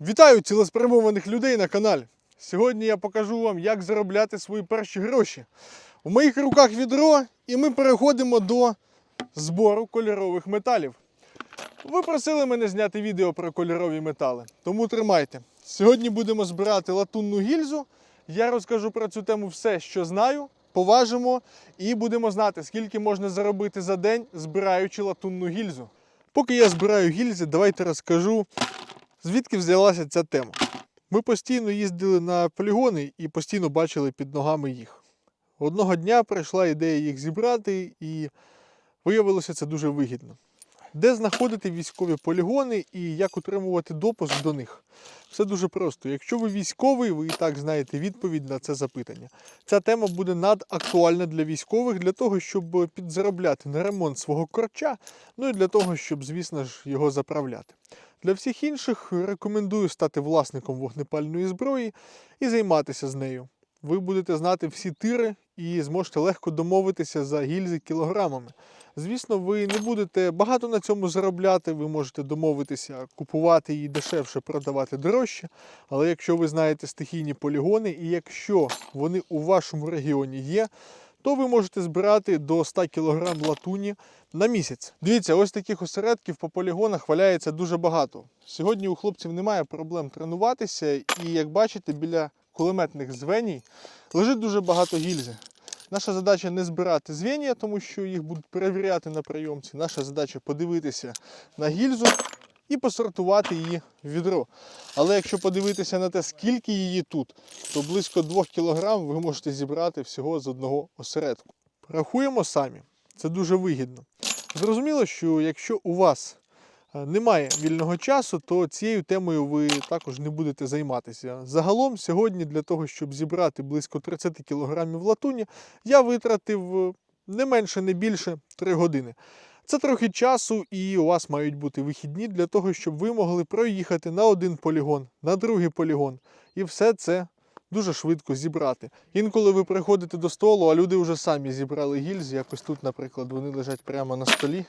Вітаю цілеспрямованих людей на каналі. Сьогодні я покажу вам, як заробляти свої перші гроші. У моїх руках відро, і ми переходимо до збору кольорових металів. Ви просили мене зняти відео про кольорові метали, тому тримайте. Сьогодні будемо збирати латунну гільзу. Я розкажу про цю тему все, що знаю, поважимо і будемо знати, скільки можна заробити за день, збираючи латунну гільзу. Поки я збираю гільзи, давайте розкажу, звідки взялася ця тема. Ми постійно їздили на полігони і постійно бачили під ногами їх. Одного дня прийшла ідея їх зібрати, і виявилося це дуже вигідно. Де знаходити військові полігони і як отримувати допуск до них? Все дуже просто. Якщо ви військовий, ви і так знаєте відповідь на це запитання. Ця тема буде надактуальна для військових для того, щоб підзаробляти на ремонт свого корча, ну і для того, щоб, звісно ж, його заправляти. Для всіх інших рекомендую стати власником вогнепальної зброї і займатися з нею. Ви будете знати всі тири і зможете легко домовитися за гільзи кілограмами. Звісно, ви не будете багато на цьому заробляти, ви можете домовитися купувати її дешевше, продавати дорожче. Але якщо ви знаєте стихійні полігони, і якщо вони у вашому регіоні є, то ви можете збирати до 100 кг латуні на місяць. Дивіться, ось таких осередків по полігонах валяється дуже багато. Сьогодні у хлопців немає проблем тренуватися, і як бачите, біля кулеметних звеній лежить дуже багато гільзи. Наша задача не збирати звенья, тому що їх будуть перевіряти на прийомці. Наша задача подивитися на гільзу і посортувати її в відро. Але якщо подивитися на те, скільки її тут, то близько 2 кг ви можете зібрати всього з одного осередку. Рахуємо самі. Це дуже вигідно. Зрозуміло, що якщо у вас е, немає вільного часу, то цією темою ви також не будете займатися. Загалом, сьогодні для того, щоб зібрати близько 30 кг латуні, я витратив е, не менше, не більше 3 години. Це трохи часу, і у вас мають бути вихідні для того, щоб ви могли проїхати на один полігон, на другий полігон, і все це дуже швидко зібрати. Інколи ви приходите до столу, а люди вже самі зібрали гільзи. Якось тут, наприклад, вони лежать прямо на столі.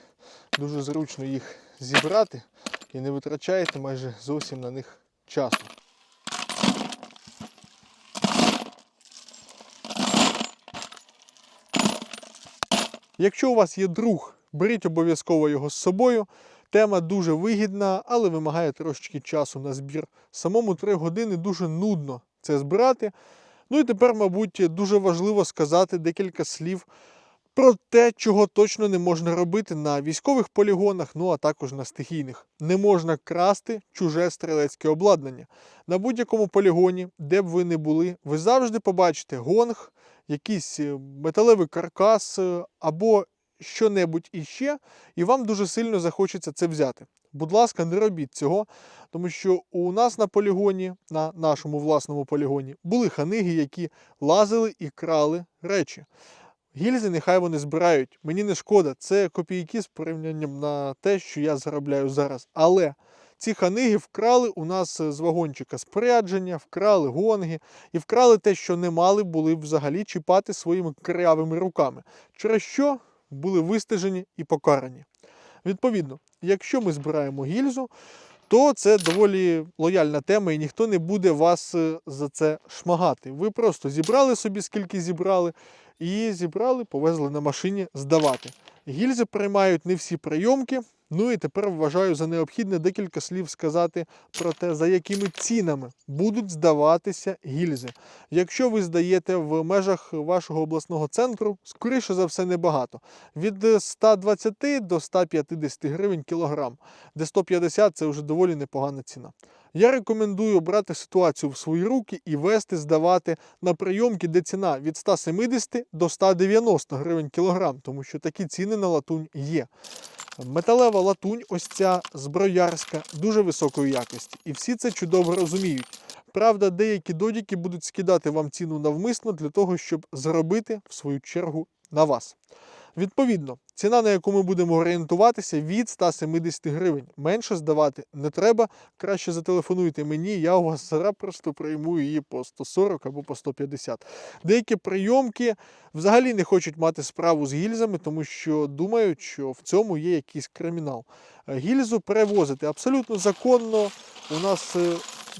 Дуже зручно їх зібрати і не витрачаєте майже зовсім на них часу. Якщо у вас є друг, беріть обов'язково його з собою. Тема дуже вигідна, але вимагає трошечки часу на збір. Самому 3 години дуже нудно це збирати. Ну і тепер, мабуть, дуже важливо сказати декілька слів про те, чого точно не можна робити на військових полігонах, ну а також на стихійних. Не можна красти чуже стрілецьке обладнання. На будь-якому полігоні, де б ви не були, ви завжди побачите гонг, якийсь е, металевий каркас е, або що-небудь іще, і вам дуже сильно захочеться це взяти. Будь ласка, не робіть цього, тому що у нас на полігоні, на нашому власному полігоні, були ханиги, які лазили і крали речі. Гільзи нехай вони збирають. Мені не шкода, це копійки з порівнянням на те, що я заробляю зараз. Але ці ханиги вкрали у нас з вагончика спорядження, вкрали гонги і вкрали те, що не мали були взагалі чіпати своїми кривавими руками, через що були вистежені і покарані. Відповідно, якщо ми збираємо гільзу, то це доволі лояльна тема, і ніхто не буде вас е, за це шмагати. Ви просто зібрали собі, скільки зібрали, і зібрали, повезли на машині здавати. Гільзи приймають не всі прийомки. Ну і тепер вважаю за необхідне декілька слів сказати про те, за якими цінами будуть здаватися гільзи. Якщо ви здаєте в межах вашого обласного центру, скоріше за все небагато. Від 120 до 150 гривень кілограм, де 150 це вже доволі непогана ціна. Я рекомендую брати ситуацію в свої руки і вести, здавати на прийомки, де ціна від 170 до 190 гривень кілограм, тому що такі ціни на латунь є. Металева латунь, ось ця зброярська, дуже високої якості. І всі це чудово розуміють. Правда, деякі додіки будуть скидати вам ціну навмисно для того, щоб заробити в свою чергу на вас. Відповідно, ціна, на яку ми будемо орієнтуватися, від 170 гривень. Менше здавати не треба. Краще зателефонуйте мені, я у вас зараз просто прийму її по 140 або по 150. Деякі прийомки взагалі не хочуть мати справу з гільзами, тому що думають, що в цьому є якийсь кримінал. Гільзу перевозити абсолютно законно. У нас е,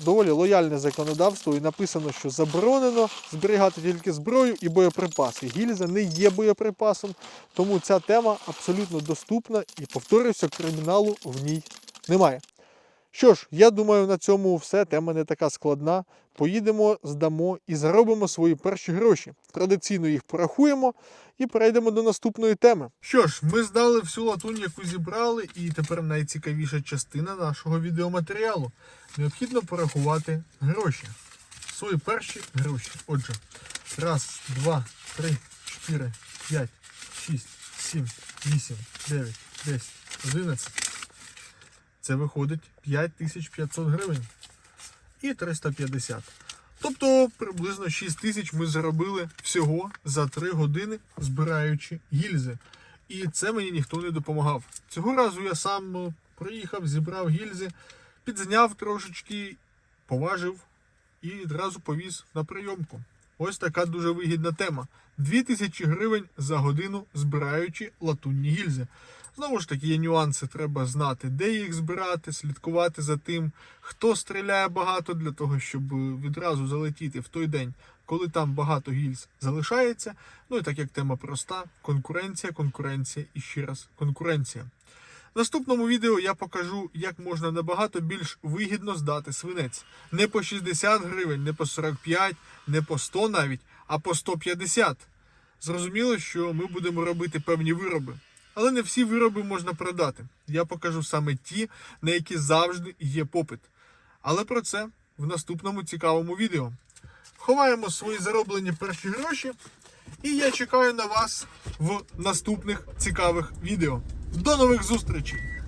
доволі лояльне законодавство і написано, що заборонено зберігати тільки зброю і боєприпаси. Гільза не є боєприпасом, тому ця тема абсолютно доступна і повторюся, криміналу в ній немає. Що ж, я думаю, на цьому все. Тема не така складна. Поїдемо, здамо і заробимо свої перші гроші. Традиційно їх порахуємо і перейдемо до наступної теми. Що ж, ми здали всю латунь, яку зібрали, і тепер найцікавіша частина нашого відеоматеріалу. Необхідно порахувати гроші. Свої перші гроші. Отже, раз, два, три, чотири, п'ять, шість, сім, вісім, дев'ять, десять, одинадцять. Це виходить 5500 гривень і 350. Тобто приблизно 6 тисяч ми заробили всього за 3 години, збираючи гільзи. І це мені ніхто не допомагав. Цього разу я сам е, приїхав, зібрав гільзи, підзняв трошечки, поважив і відразу повіз на прийомку. Ось така дуже вигідна тема. 2000 гривень за годину збираючи латунні гільзи. Знову ж таки, є нюанси, треба знати, де їх збирати, слідкувати за тим, хто стріляє багато для того, щоб відразу залетіти в той день, коли там багато гільз залишається. Ну і так як тема проста: конкуренція, конкуренція і ще раз конкуренція. В наступному відео я покажу, як можна набагато більш вигідно здати свинець. Не по 60 гривень, не по 45, не по 100 навіть, а по 150. Зрозуміло, що ми будемо робити певні вироби. Але не всі вироби можна продати. Я покажу саме ті, на які завжди є попит. Але про це в наступному цікавому відео. Ховаємо свої зароблені перші гроші, і я чекаю на вас в наступних цікавих відео. До нових зустрічей!